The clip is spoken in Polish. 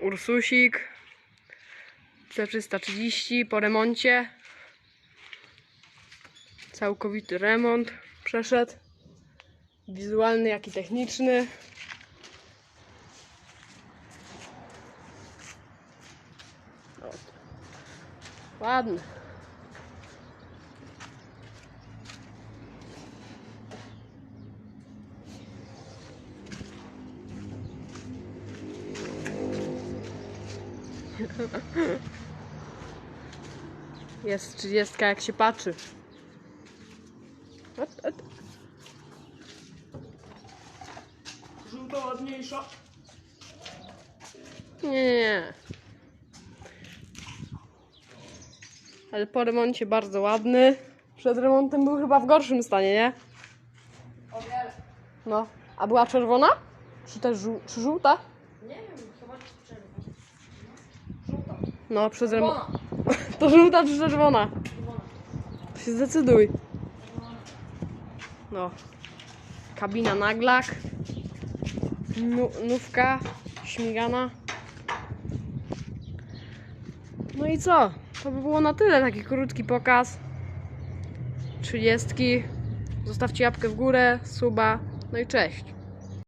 Ursusik. C330 po remoncie. Całkowity remont przeszedł. Wizualny, jak i techniczny. Ładny. Jest 30 jak się patrzy. Ot, ot. Żółta ładniejsza. Nie, nie, nie. Ale po remoncie bardzo ładny. Przed remontem był chyba w gorszym stanie, nie? O wiele. No. A była czerwona? Czy też żół- czy żółta? Nie wiem. No, przez. Czerwona. To żółta czy czerwona? To się zdecyduj. No. Kabina naglak. Nu nówka śmigana. No i co? To by było na tyle. Taki krótki pokaz. 30. Zostawcie łapkę w górę, suba. No i cześć.